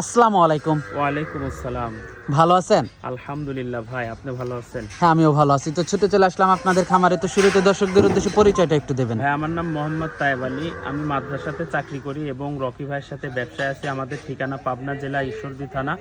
আসসালামু আলাইকুম। ওয়ালাইকুম আসসালাম। ভালো আছেন? আলহামদুলিল্লাহ ভাই আপনি ভালো আছেন? হ্যাঁ আমিও ভালো আছি। তো ছুটে চলে আসলাম আপনাদের খামারে। তো শুরুতে দর্শকদের উদ্দেশ্যে পরিচয়টা একটু দেবেন। ভাই আমার নাম মোহাম্মদ তায়েব আলী। আমি মাদ্রাসাতে চাকরি করি এবং রকি ভাইয়ের সাথে ব্যবসায় আছি। আমাদের ঠিকানা পাবনা জেলা ঈশ্বরদী থানা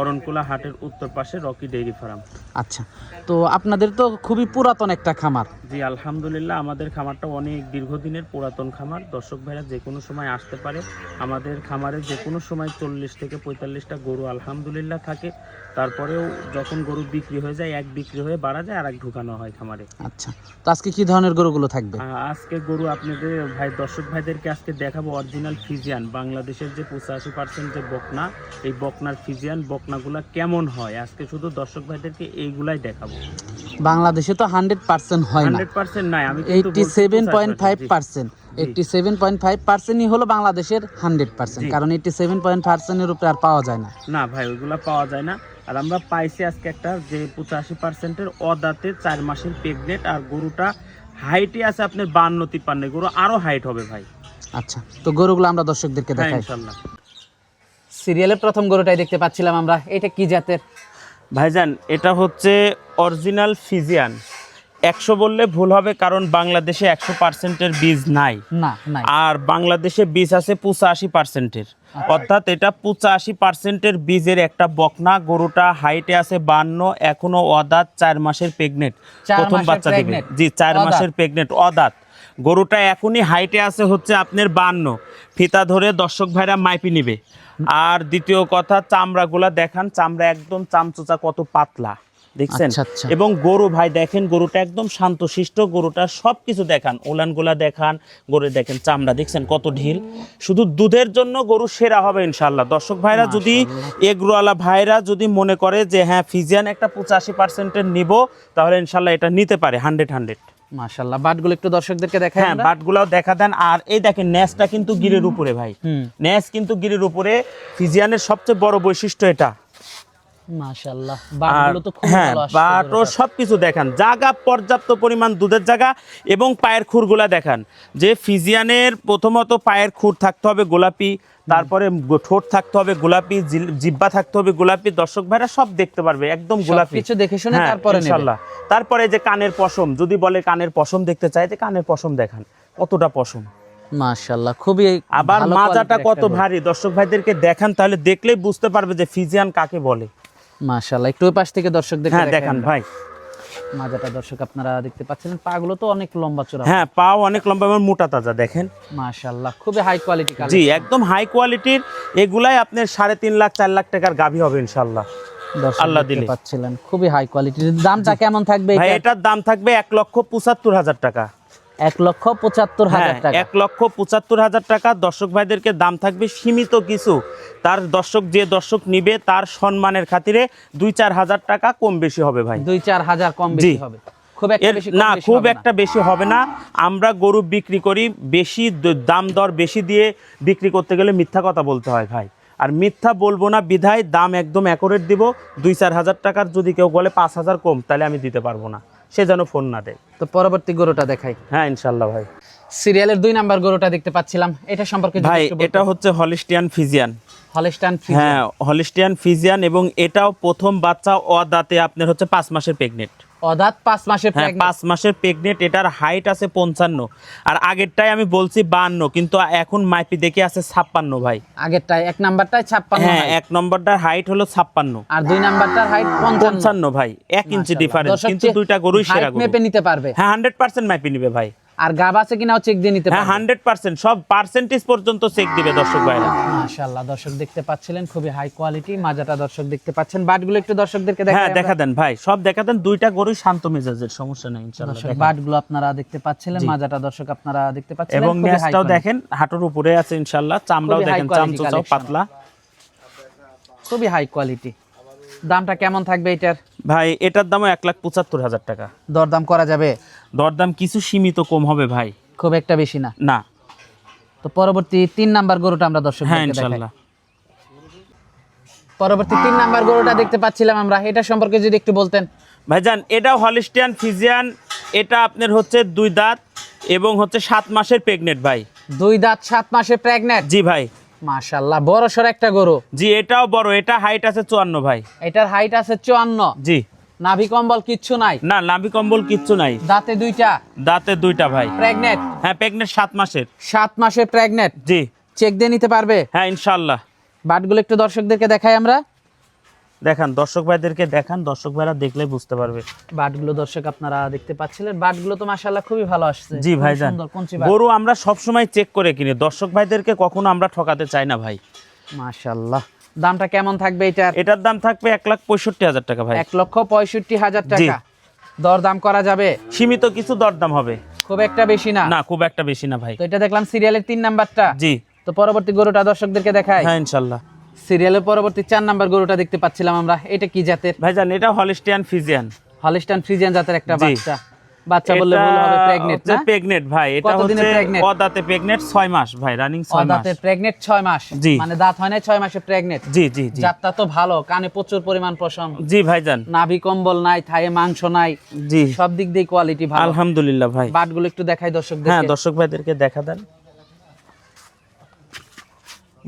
অরণকুলা হাটের উত্তর পাশে রকি ডেইরি ফার্ম। আচ্ছা। তো আপনাদের তো খুবই পুরাতন একটা খামার। জি আলহামদুলিল্লাহ আমাদের খামারটা অনেক দীর্ঘদিনের পুরাতন খামার। দর্শক ভাইরা যে কোনো সময় আসতে পারে। আমাদের খামারে যে কোনো সময় চল্লিশ থেকে পঁয়তাল্লিশটা গরু আলহামদুলিল্লাহ থাকে। তারপরেও যখন গরু বিক্রি হয়ে যায় এক বিক্রি হয়ে বাড়া যায় আর এক ঢুকানো হয় খামারে। আচ্ছা। তো আজকে কি ধরনের গরুগুলো থাকবে? আজকে গরু আপনাদের ভাই দর্শক ভাইদেরকে আজকে দেখাবো অরিজিনাল ফিজিয়ান বাংলাদেশের যে পঁচাশি পার্সেন্ট যে বকনা এই বকনার ফিজিয়ান বকনাগুলা কেমন হয়? আজকে শুধু দর্শক ভাইদেরকে এইগুলাই দেখাবো। বাংলাদেশে তো হান্ড্রেড পার্সেন্ট হয় না। হান্ড্রেড পার্সেন্ট নাই আমি eighty seven point five percent eighty seven point five পার্সেন্টই হলো বাংলাদেশের হান্ড্রেড পার্সেন্ট কারণ এইটটি সেভেন পয়েন্ট পার্সেন্টের উপরে আর পাওয়া যায় না। না ভাই ওইগুলা পাওয়া যায় না। আর আমরা পাইছি আজকে একটা যে পঁচাশি পার্সেন্টের অদাতে চার মাসের প্রেগনেন্ট আর গরুটা হাইটে আছে আপনার বান্ন তিপ্পান্ন গরু আরও হাইট হবে ভাই। আচ্ছা তো গরুগুলো আমরা দর্শকদেরকে হ্যাঁ দেখাই। ইনশাল্লাহ। সিরিয়ালের প্রথম গরুটাই দেখতে পাচ্ছিলাম আমরা এটা কি জাতের? ভাইজান এটা হচ্ছে অরিজিনাল ফিজিয়ান একশো বললে ভুল হবে কারণ বাংলাদেশে একশো পার্সেন্টের বীজ নাই। আর বাংলাদেশে বীজ আছে পঁচাশি পার্সেন্টের। অর্থাৎ এটা পঁচাশি পার্সেন্টের বীজের একটা বকনা গরুটা হাইটে আছে বান্ন এখনও অদাত চার মাসের প্রেগনেন্ট প্রথম বাচ্চা দেবে। জি চার মাসের প্রেগনেন্ট অদাত। গরুটা এখনই হাইটে আছে হচ্ছে আপনার বান্ন। ফিতা ধরে দর্শক ভাইরা মাইপি নিবে। আর দ্বিতীয় কথা চামড়াগুলা দেখান চামড়া একদম চামচোচা কত পাতলা। দেখছেন? আচ্ছা, আচ্ছা। এবং গরু ভাই দেখেন গরুটা একদম শান্তশিষ্ট গরুটা সব কিছু দেখান। ওলানগুলা দেখান গরু দেখেন চামড়া দেখছেন কত ঢিল। শুধু দুধের জন্য গরু সেরা হবে ইনশাল্লাহ দর্শক ভাইরা যদি এগরোয়ালা ভাইরা যদি মনে করে যে হ্যাঁ ফিজিয়ান একটা পঁচাশি পার্সেন্টের নিব তাহলে ইনশাল্লাহ এটা নিতে পারে হান্ড্রেড হান্ড্রেড মাশাল্লাহ বাটগুলো একটু দর্শকদেরকে দেখাই হ্যাঁ। বাটগুলাও দেখা দেন। আর এই দেখেন ন্যাসটা কিন্তু গিরের উপরে ভাই। ন্যাস কিন্তু গিরের উপরে। ফিজিয়ানের সবচেয়ে বড় বৈশিষ্ট্য এটা। মাশাল্লাহ বাটগুলো তো খুব হ্যাঁ ভালো আসছে বাটও গরুটার। সবকিছু দেখান। জায়গা পর্যাপ্ত পরিমাণ দুধের জায়গা এবং পায়ের খুরগুলা দেখান। যে ফিজিয়ানের প্রথমত পায়ের খুর থাকতে হবে গোলাপি তারপরে ঠোঁট থাকতে হবে গোলাপি জিব্বা থাকতে হবে গোলাপি। দর্শক ভাইরা সব দেখতে পারবে একদম গোলাপি। সবকিছু দেখে শুনে হ্যাঁ, তারপরে। তারপরে যে কানের পশম যদি বলে কানের পশম দেখতে চায় যে কানের পশম দেখান কতটা পশম। মাশাল্লাহ খুবই আবার মাজাটা কত ভারী। দর্শক ভাইদেরকে দেখান তাহলে দেখলেই বুঝতে পারবে যে ফিজিয়ান কাকে বলে। মাশাল্লাহ একটু পাশ থেকে দর্শকদের হ্যাঁ দেখান। ভাই। মাজাটা দর্শক আপনারা দেখতে পাচ্ছেন। পাগুলো তো অনেক লম্বা চড়া। হ্যাঁ পাও অনেক লম্বা এবং মোটা তাজা দেখেন। মাশাল্লাহ খুবই হাই কোয়ালিটি জি একদম হাই কোয়ালিটির এগুলাই আপনার সাড়ে তিন লাখ চার লাখ টাকার গাভী হবে ইনশাল্লাহ আল্লাহ। দিলে। পাচ্ছিলেন খুবই হাই কোয়ালিটির দামটা কেমন থাকবে ভাই এটার দাম থাকবে এক লক্ষ পঁচাত্তর হাজার টাকা। এক লক্ষ পঁচাত্তর হ্যাঁ হাজার টাকা। এক লক্ষ পঁচাত্তর হাজার টাকা। দর্শক ভাইদেরকে দাম থাকবে সীমিত কিছু। তার দর্শক যে দর্শক নিবে তার সম্মানের খাতিরে দুই চার হাজার টাকা কম বেশি হবে ভাই। দুই চার হাজার কম বেশি হবে। খুব একটা বেশি না খুব হবে না। একটা বেশি হবে না। আমরা গরু বিক্রি করি বেশি দাম দর বেশি দিয়ে বিক্রি করতে গেলে মিথ্যা কথা বলতে হয় ভাই। আর মিথ্যা বলব না বিধায় দাম একদম অ্যাকোরেট দিব। দুই চার হাজার টাকার যদি কেউ বলে পাঁচ হাজার কম তাহলে আমি দিতে পারব না। সে যেন ফোন না দেয়। তো পরবর্তী গরুটা দেখাই। হ্যাঁ ইনশাল্লাহ ভাই। সিরিয়ালের দুই নাম্বার গরুটা দেখতে পাচ্ছিলাম। এটা সম্পর্কে ভাই এটা হচ্ছে হলিস্টিয়ান ফিজিয়ান। হলিস্টান হ্যাঁ হলিস্টিয়ান ফিজিয়ান এবং এটাও প্রথম বাচ্চা অদাতে আপনার হচ্ছে পাঁচ মাসের প্রেগনেন্ট অদাত পাঁচ মাসের হ্যাঁ। পাঁচ মাসের প্রেগনেন্ট এটার হাইট আছে পঞ্চান্ন। আর আগেরটাই আমি বলছি বান্ন কিন্তু এখন মাইপি দেখে আছে ছাপ্পান্ন ভাই। আগেরটায় এক নাম্বারটায় ছাপ্পান্ন হ্যাঁ এক নম্বরটার হাইট হলো ছাপ্পান্ন। আর দুই নাম্বারটার হাইট পঞ্চান্ন। ভাই এক ইঞ্চি ডিফারেন্স কিন্তু দুইটা গরুই সেরা গরু। মেপে নিতে পারবে। হ্যাঁ হান্ড্রেড পার্সেন্ট মাইপি নিবে ভাই। আর গাব আছে কিনাও চেক দিয়ে নিতে হ্যাঁ হান্ড্রেড পার্সেন্ট সব পার্সেন্টেজ পর্যন্ত চেক দিবে দর্শক ভাইরা। মাশাআল্লাহ দর্শক দেখতে পাচ্ছিলেন খুবই হাই কোয়ালিটি মাজাটা দর্শক দেখতে পাচ্ছেন। বাটগুলো একটু দর্শকদেরকে দেখাই হ্যাঁ দেখা দেন ভাই সব দেখা দেন দুইটা গরুই শান্ত মেজাজের সমস্যা নাই ইনশাআল্লাহ দর্শক। বাটগুলো আপনারা দেখতে পাচ্ছিলেন মাজাটা দর্শক আপনারা দেখতে পাচ্ছেন এবং ন্যাসটাও দেখেন হাঁটুর উপরে আছে ইনশাআল্লাহ চামড়াও দেখেন চামচুচাও পাতলা। খুবই হাই কোয়ালিটি দামটা কেমন থাকবে এটার? ভাই এটার দামও এক লাখ পঁচাত্তর হাজার টাকা। দরদাম করা যাবে? দরদাম কিছু সীমিত কম হবে ভাই। খুব একটা বেশি না? না। তো পরবর্তী তিন নাম্বার গরুটা আমরা দর্শক হ্যাঁ পরবর্তী তিন নাম্বার গরুটা দেখতে পাচ্ছিলাম আমরা। এটা সম্পর্কে যদি একটু বলতেন। ভাইজান এটা হলিস্টিয়ান ফিজিয়ান এটা আপনার হচ্ছে দুই দাঁত এবং হচ্ছে সাত মাসের প্রেগনেন্ট ভাই। দুই দাঁত সাত মাসের প্রেগনেন্ট জি ভাই। মাশাল্লাহ বড় সর একটা গরু। জি এটাও বড় এটা হাইট আছে চুয়ান্ন ভাই। এটার হাইট আছে চুয়ান্ন। জি। নাভি কম্বল কিচ্ছু নাই? না নাভি কম্বল কিচ্ছু নাই। দাঁতে দুইটা? দাঁতে দুইটা ভাই। প্রেগনেন্ট হ্যাঁ প্রেগনেন্ট সাত মাসের। সাত মাসের প্রেগনেন্ট জি। চেক দিয়ে নিতে পারবে? হ্যাঁ ইনশাল্লাহ বাটগুলো একটু দর্শকদেরকে দেখাই আমরা। দেখান দর্শক ভাইদেরকে দেখান দর্শক ভাইরা দেখলে বুঝতে পারবে। বাটগুলো দর্শক আপনারা দেখতে পাচ্ছিলেন। বাটগুলো তো মাশাল্লাহ খুবই ভালো আসছে। জি বাট। গরু আমরা সব সময় চেক করে কিনি। দর্শক ভাইদেরকে কখনো আমরা ঠকাতে চাই না ভাই। মাশাল্লাহ দামটা কেমন থাকবে এটার? এটার দাম থাকবে এক লাখ পঁয়ষট্টি হাজার টাকা ভাই। এক লক্ষ পঁয়ষট্টি হাজার। টাকা। দর দাম করা যাবে? সীমিত কিছু দরদাম হবে। খুব একটা বেশি না? না খুব একটা বেশি না ভাই। তো এটা দেখলাম সিরিয়ালের তিন নাম্বারটা। জি। তো পরবর্তী গরুটা দর্শকদেরকে দেখায় হ্যাঁ ইনশাল্লাহ সিরিয়ালের পরবর্তী চার নাম্বার গরুটা দেখতে পাচ্ছিলাম আমরা। এটা কি জাতের? ভাইজান এটা হলিস্টিয়ান ফিজিয়ান। হলিস্টান ফ্রিজিয়ান জাতের একটা বাচ্চা। বাচ্চা বললে ভুল হবে প্রেগনেন্ট না? প্রেগনেন্ট ভাই এটা হচ্ছে? অদাতে প্রেগনেন্ট ছয় মাস ভাই রানিং ছয় মাস। দাঁতের প্রেগনেন্ট ছয় মাস? মানে দাঁত হয় না ছয় মাসে প্রেগনেন্ট জি জি জি। জাতটা তো ভালো কানে প্রচুর পরিমাণ পশম। জি ভাইজান নাভি কম্বল নাই থায়ে মাংস নাই। জি। সব দিক দিয়ে কোয়ালিটি ভালো। আলহামদুলিল্লাহ ভাই। বাটগুলো একটু দেখাই দর্শকদের হ্যাঁ দর্শক ভাইদেরকে দেখা দেন।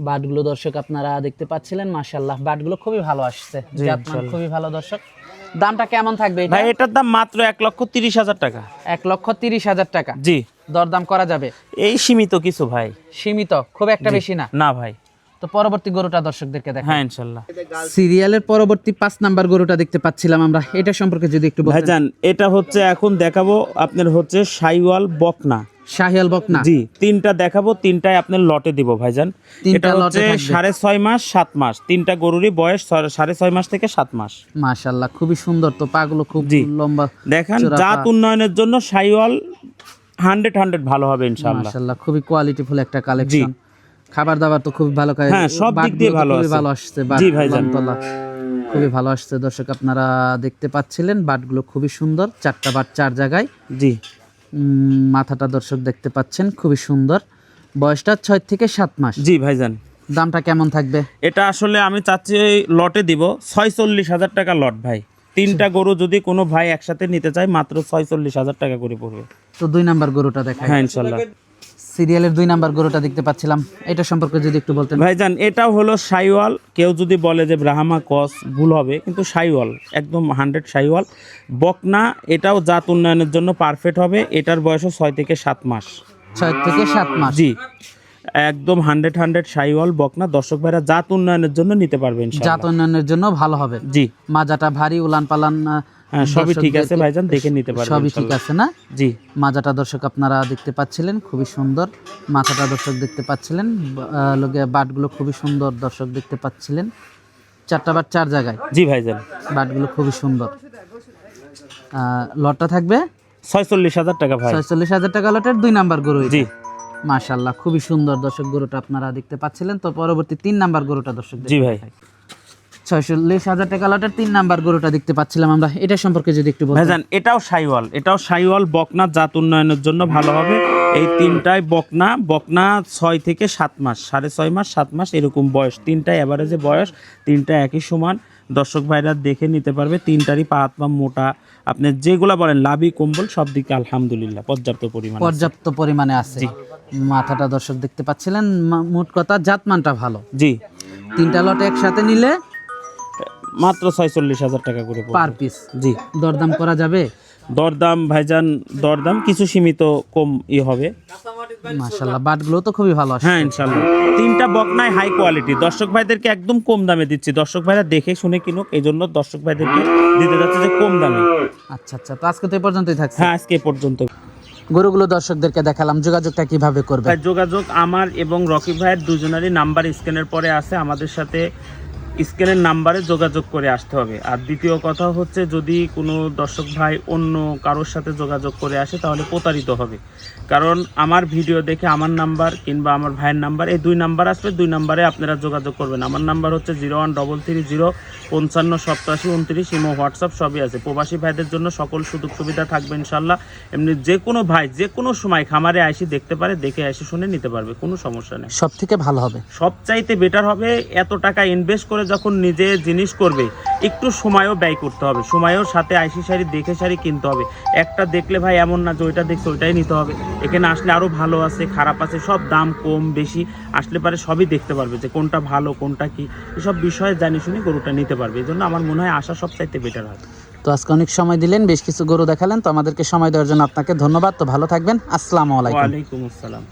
বাটগুলো দর্শক আপনারা দেখতে পাচ্ছিলেন মাশাল্লাহ বাটগুলো খুবই ভালো আসছে জাতমান খুবই ভালো দর্শক। দামটা কেমন থাকবে ভাই এটার দাম মাত্র এক লক্ষ তিরিশ হাজার টাকা। এক লক্ষ তিরিশ হাজার টাকা। জি। দরদাম করা যাবে। এই সীমিত কিছু ভাই। সীমিত খুব একটা বেশি না। না ভাই। তো পরবর্তী গরুটা দর্শকদেরকে দেখা হ্যাঁ ইনশাল্লাহ। সিরিয়ালের পরবর্তী পাঁচ নাম্বার গরুটা দেখতে পাচ্ছিলাম আমরা। এটা সম্পর্কে যদি একটু ভাইজান এটা হচ্ছে এখন দেখাবো আপনার হচ্ছে সাইওয়াল বকনা। শাহিয়াল বকনা? জি তিনটা দেখাবো তিনটায় আপনার লটে দিব ভাইজান। এটা হচ্ছে সাড়ে ছয় মাস সাত মাস। তিনটা গরুরই বয়স সাড়ে ছয় মাস থেকে সাত মাস। মাশাল্লাহ খুবই সুন্দর তো পাগুলো খুব জি। লম্বা দেখেন জাত উন্নয়নের জন্য সাইওয়াল হান্ড্রেড হান্ড্রেড ভালো হবে ইনশাল্লাহ মাশাল্লাহ খুবই কোয়ালিটিফুল একটা কালেকশন খাবার দাবার তো খুবই ভালো খায়। হ্যাঁ, সব দিক দিয়ে ভালো খুবই আছে। ভালো আসছে জি, ভাইজান। লমতলা। খুবই ভালো আসছে। দর্শক আপনারা দেখতে পাচ্ছিলেন বাটগুলো খুবই সুন্দর চারটা বাট চার জায়গায়। জি। মাথাটা দর্শক দেখতে পাচ্ছেন খুবই সুন্দর। বয়সটা ছয় থেকে সাত মাস। জি ভাইজান। দামটা কেমন থাকবে? এটা আসলে আমি চাচ্ছি লটে দিব ছয়চল্লিশ হাজার টাকা লট ভাই। তিনটা গরু যদি কোনো ভাই একসাথে নিতে চায় মাত্র ছয়চল্লিশ হাজার টাকা করে পড়বে। তো দুই নাম্বার গরুটা দেখায় হ্যাঁ ইনশাল্লাহ। সিরিয়ালের দুই নাম্বার গরুটা দেখতে পাচ্ছিলাম। এটা সম্পর্কে যদি একটু বলতেন। ভাই ভাইজান এটাও হলো সাইওয়াল। কেউ যদি বলে যে ব্রাহ্মা কস ভুল হবে কিন্তু সাইওয়াল একদম হান্ড্রেড সাইওয়াল। বকনা এটাও জাত উন্নয়নের জন্য পারফেক্ট হবে। এটার বয়সও ছয় থেকে সাত মাস। ছয় থেকে সাত মাস। জি। একদম হান্ড্রেড হান্ড্রেড সাইওয়াল বকনা। দর্শক ভাইরা জাত উন্নয়নের জন্য নিতে পারবেন জাত উন্নয়নের জন্য ভালো হবে। জি। মাজাটা ভারী উলান পালান সবই ঠিক আছে ভাইজান দেখে নিতে পারবেন সবই ঠিক আছে না? জি। মাজাটা দর্শক আপনারা দেখতে পাচ্ছিলেন খুবই সুন্দর। মাথাটা দর্শক দেখতে পাচ্ছিলেন লগে বাটগুলো খুবই সুন্দর দর্শক দেখতে পাচ্ছিলেন। চারটা বাট চার জায়গায়? জি ভাইজান। বাটগুলো খুবই সুন্দর। লটটা থাকবে? ছয়চল্লিশ হাজার টাকা ভাই। ছয়চল্লিশ হাজার টাকা লটের দুই নাম্বার গরু জি। মাশাল্লাহ খুবই সুন্দর দর্শক গরুটা আপনারা দেখতে পাচ্ছিলেন। তো পরবর্তী তিন নাম্বার গরুটা দর্শক জি ভাই। ছয়চল্লিশ হাজার টাকা লটের তিন নাম্বার গরুটা দেখতে পাচ্ছিলাম আমরা। এটা সম্পর্কে যদি একটু ভাইজান এটাও সাইওয়াল এটাও সাইওয়াল বকনা জাত উন্নয়নের জন্য ভালো হবে। এই তিনটায় বকনা বকনা ছয় থেকে সাত মাস সাড়ে ছয় মাস সাত মাস এরকম বয়স। তিনটায় অ্যাভারেজে বয়স তিনটা একই সমান। দর্শক ভাইরা দেখে নিতে পারবে তিনটারই পা হাত পা মোটা। আপনি যেগুলা বলেন লাভি কম্বল সব দিকে আলহামদুলিল্লাহ পর্যাপ্ত পরিমাণ পর্যাপ্ত পরিমাণে আছে। মাথাটা দর্শক দেখতে পাচ্ছিলেন মোট কথা জাতমানটা ভালো। জি। তিনটা লট একসাথে নিলে মাত্র ছয়চল্লিশ হাজার টাকা করে পার পিস জি। দরদাম করা যাবে? দরদাম ভাইজান দরদাম কিছু সীমিত কম ই হবে। মাশাল্লাহ বাটগুলো তো খুবই ভালো হ্যাঁ ইনশাল্লাহ তিনটা বকনায় হাই কোয়ালিটি দর্শক ভাইদেরকে একদম কম দামে দিচ্ছি। দর্শক ভাইরা দেখে শুনে কিনুক এই জন্য দর্শক ভাইদেরকে দিতে যাচ্ছে যে কম দামে। আচ্ছা আচ্ছা তো আজকে তো এই পর্যন্তই থাকছে। হ্যাঁ আজকে এ পর্যন্ত গরুগুলো দর্শকদেরকে দেখালাম যোগাযোগটা কীভাবে করবে? যোগাযোগ আমার এবং রকি ভাইয়ের দুজনেরই নাম্বার স্ক্যানের পরে আছে। আমাদের সাথে স্ক্যানের নাম্বারে যোগাযোগ করে আসতে হবে। আর দ্বিতীয় কথা হচ্ছে যদি কোনো দর্শক ভাই অন্য কারোর সাথে যোগাযোগ করে আসে তাহলে প্রতারিত হবে। কারণ আমার ভিডিও দেখে আমার নাম্বার কিংবা আমার ভাইয়ের নাম্বার এই দুই নাম্বার আসবে দুই নাম্বারে আপনারা যোগাযোগ করবেন। আমার নাম্বার হচ্ছে zero one double three zero পঞ্চান্ন সপ্তাশি উনত্রিশ ইমো হোয়াটসঅ্যাপ সবই আছে। প্রবাসী ভাইদের জন্য সকল সুযোগ সুবিধা থাকবে ইনশাল্লাহ। এমনি যে কোনো ভাই যে কোনো সময় খামারে আসি দেখতে পারে দেখে এসে শুনে নিতে পারবে কোনো সমস্যা নেই। সব থেকে ভালো হবে। সবচাইতে বেটার হবে এত টাকা ইনভেস্ট করে যখন নিজে জিনিস করবে একটু সময়ও ব্যয় করতে হবে। সময়ের সাথে আইসি শাড়ি দেখে শাড়ি কিনতে হবে। একটা দেখলে ভাই এমন না যে ওইটা দেখছে ওইটাই নিতে হবে। এখানে আসলে আরও ভালো আছে খারাপ আছে সব দাম কম বেশি। আসলে পারে সবই দেখতে পারবে যে কোনটা ভালো কোনটা কি। এসব বিষয়ে জানি শুনে গরুটা নিতে পারবে। এই জন্য আমার মনে হয় আসা সব চাইতে বেটার হয়। তো আজকে অনেক সময় দিলেন বেশ কিছু গরু দেখালেন। তো আমাদেরকে সময় দেওয়ার জন্য আপনাকে ধন্যবাদ। তো ভালো থাকবেন। আসসালামু আলাইকুম। ওয়ালাইকুম আসসালাম।